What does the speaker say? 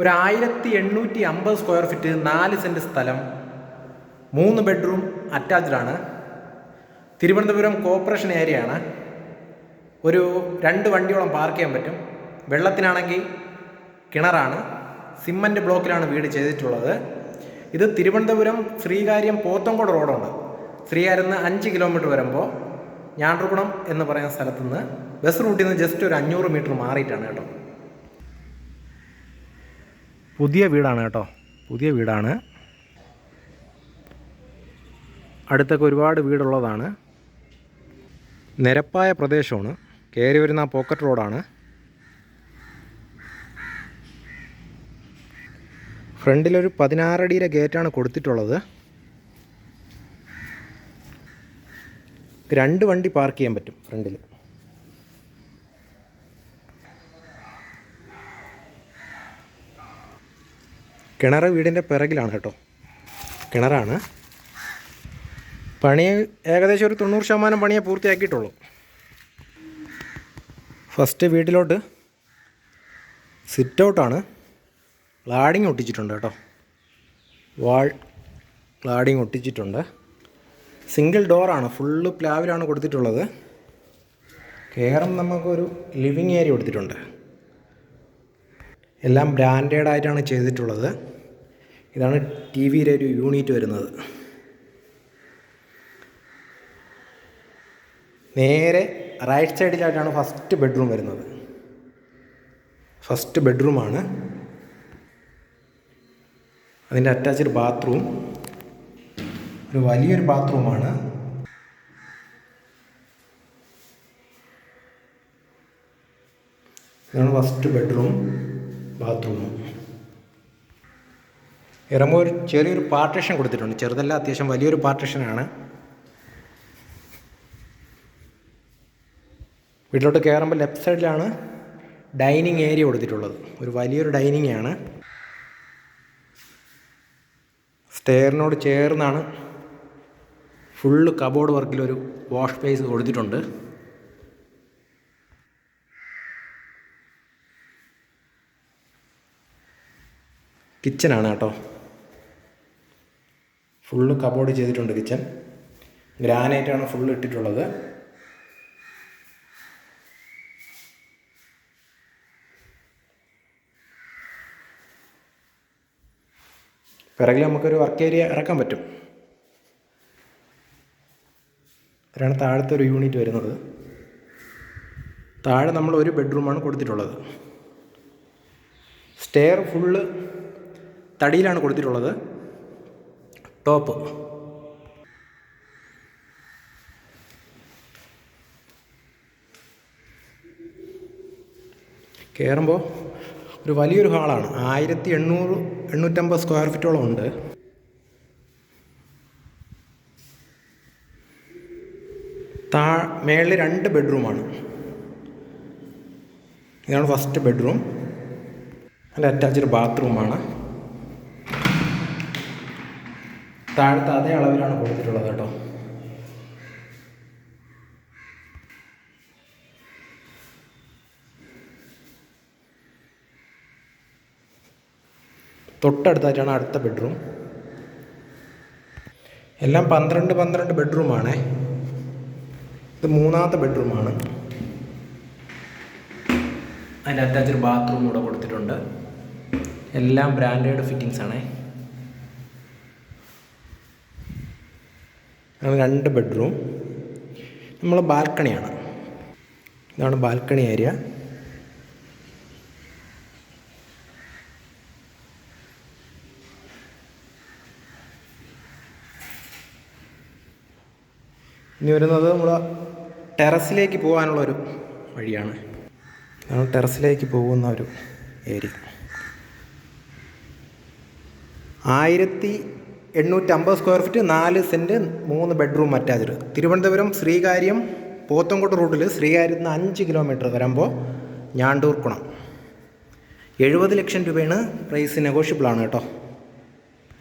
ഒരു ആയിരത്തി എണ്ണൂറ്റി അമ്പത് സ്ക്വയർ ഫീറ്റ് നാല് സെന്റ് സ്ഥലം മൂന്ന് ബെഡ്റൂം അറ്റാച്ച്ഡ് ആണ്. തിരുവനന്തപുരം കോർപ്പറേഷൻ ഏരിയ ആണ്. ഒരു രണ്ട് വണ്ടിയോളം പാർക്ക് ചെയ്യാൻ പറ്റും. വെള്ളത്തിനാണെങ്കിൽ കിണറാണ്. സിമ്മന്റ് ബ്ലോക്കിലാണ് വീട് ചെയ്തിട്ടുള്ളത്. ഇത് തിരുവനന്തപുരം ശ്രീകാര്യം പോത്തങ്കോട് റോഡുണ്ട് ശ്രീകാര്യം നിന്ന് അഞ്ച് കിലോമീറ്റർ വരുമ്പോൾ ഞാണ്ടർകുളം എന്ന് പറയുന്ന സ്ഥലത്തുനിന്ന് ബസ് റൂട്ടിൽ നിന്ന് ജസ്റ്റ് ഒരു അഞ്ഞൂറ് മീറ്റർ മാറിയിട്ടാണ് കേട്ടോ. പുതിയ വീടാണ് കേട്ടോ. പുതിയ വീടാണ്. അടുത്തൊക്കെ ഒരുപാട് വീടുള്ളതാണ്. നിരപ്പായ പ്രദേശമാണ്. കയറി വരുന്ന പോക്കറ്റ് റോഡാണ്. ഫ്രണ്ടിലൊരു പതിനാറടിയിലെ ഗേറ്റാണ് കൊടുത്തിട്ടുള്ളത്. രണ്ട് വണ്ടി പാർക്ക് ചെയ്യാൻ പറ്റും ഫ്രണ്ടിൽ കിണർ വീടിന്റെ പിറകിലാണ് കേട്ടോ. കിണറാണ്. പണി ഏകദേശം ഒരു തൊണ്ണൂറ് ശതമാനം പണിയെ പൂർത്തിയാക്കിയിട്ടുള്ളൂ. ഫസ്റ്റ് വീട്ടിലോട്ട് സിറ്റ് ഔട്ടാണ് ക്ലാഡിങ് ഒട്ടിച്ചിട്ടുണ്ട് കേട്ടോ. വാൾ ക്ലാഡിങ് ഒട്ടിച്ചിട്ടുണ്ട്. സിംഗിൾ ഡോറാണ് ഫുള്ള് പ്ലാവിലാണ് കൊടുത്തിട്ടുള്ളത്. കയറും നമുക്കൊരു ലിവിങ് ഏരിയ കൊടുത്തിട്ടുണ്ട്. എല്ലാം ബ്രാൻഡഡ് ആയിട്ടാണ് ചെയ്തിട്ടുള്ളത്. ഇതാണ് ടി വിയിലെ ഒരു യൂണിറ്റ് വരുന്നത്. നേരെ റൈറ്റ് സൈഡിലായിട്ടാണ് ഫസ്റ്റ് ബെഡ്റൂം വരുന്നത്. ഫസ്റ്റ് ബെഡ്റൂമാണ് അതിന്റെ അറ്റാച്ച്ഡ് ബാത്റൂം ഒരു വലിയൊരു ബാത്റൂമാണ് ഇതാണ് ഫസ്റ്റ് ബെഡ്റൂം ബാത്റൂം ഇറങ്ങുമ്പോൾ ഒരു ചെറിയൊരു പാർട്ടീഷൻ കൊടുത്തിട്ടുണ്ട്. ചെറുതല്ല അത്യാവശ്യം വലിയൊരു പാർട്ടീഷനാണ്. വീട്ടിലോട്ട് കയറുമ്പോൾ ലെഫ്റ്റ് സൈഡിലാണ് ഡൈനിങ് ഏരിയ കൊടുത്തിട്ടുള്ളത്. ഒരു വലിയൊരു ഡൈനിങ് ആണ്. സ്റ്റെയറിനോട് ചേർന്നാണ് ഫുള്ള് കബോർഡ് വർക്കിലൊരു വാഷ് സ്പേസ് കൊടുത്തിട്ടുണ്ട്. കിച്ചനാണ് കേട്ടോ. ഫുള്ള് കബോർഡ് ചെയ്തിട്ടുണ്ട് കിച്ചൻ. ഗ്രാനൈറ്റാണ് ഫുള്ള് ഇട്ടിട്ടുള്ളത്. പിറകിൽ നമുക്കൊരു വർക്ക് ഏരിയ ഇറക്കാൻ പറ്റും. ഇത്രയാണ് താഴത്തെ ഒരു യൂണിറ്റ് വരുന്നത്. താഴെ നമ്മൾ ഒരു ബെഡ്റൂമാണ് കൊടുത്തിട്ടുള്ളത്. സ്റ്റെയർ ഫുള്ള് തടിയിലാണ് കൊടുത്തിട്ടുള്ളത്. ടോപ്പ് കയറുമ്പോൾ ഒരു വലിയൊരു ഹാളാണ്. ആയിരത്തി എണ്ണൂറ് എണ്ണൂറ്റമ്പത് സ്ക്വയർ ഫീറ്റോളം ഉണ്ട്. താ മേളിൽ രണ്ട് ബെഡ്റൂമാണ് ഇതാണ് ഫസ്റ്റ് ബെഡ്റൂം അല്ല അറ്റാച്ച്ഡ് ബാത്റൂമാണ് താഴത്തെ അതേ അളവിലാണ് കൊടുത്തിട്ടുള്ളത് കേട്ടോ. തൊട്ടടുത്തായിട്ടാണ് അടുത്ത ബെഡ്റൂം. എല്ലാം പന്ത്രണ്ട് പന്ത്രണ്ട് ബെഡ്റൂമാണ്. ഇത് മൂന്നാമത്തെ ബെഡ്റൂമാണ്. അതിന്റെ ഒരു ബാത്റൂം കൂടെ കൊടുത്തിട്ടുണ്ട്. എല്ലാം ബ്രാൻഡഡ് ഫിറ്റിങ്സ് ആണേ ആണ് രണ്ട് ബെഡ്റൂം നമ്മൾ ബാൽക്കണിയാണ് ഇതാണ് ബാൽക്കണി ഏരിയ ഇനി വരുന്നത് നമ്മൾ ടെറസിലേക്ക് പോകാനുള്ളൊരു വഴിയാണ്. ഇതാണ് ടെറസിലേക്ക് പോകുന്ന ഒരു ഏരിയ ആയിരത്തി എണ്ണൂറ്റമ്പത് സ്ക്വയർ ഫീറ്റ് നാല് സെന്റ് മൂന്ന് ബെഡ്റൂം അറ്റാച്ച്ഡ് തിരുവനന്തപുരം ശ്രീകാര്യം പോത്തങ്കോട്ട് റൂട്ടിൽ ശ്രീകാര്യത്ത് നിന്ന് അഞ്ച് കിലോമീറ്റർ വരുമ്പോൾ ഞാണ്ടൂർക്കുണം. എഴുപത് ലക്ഷം രൂപയാണ് പ്രൈസ് നെഗോഷ്യബിളാണ് കേട്ടോ.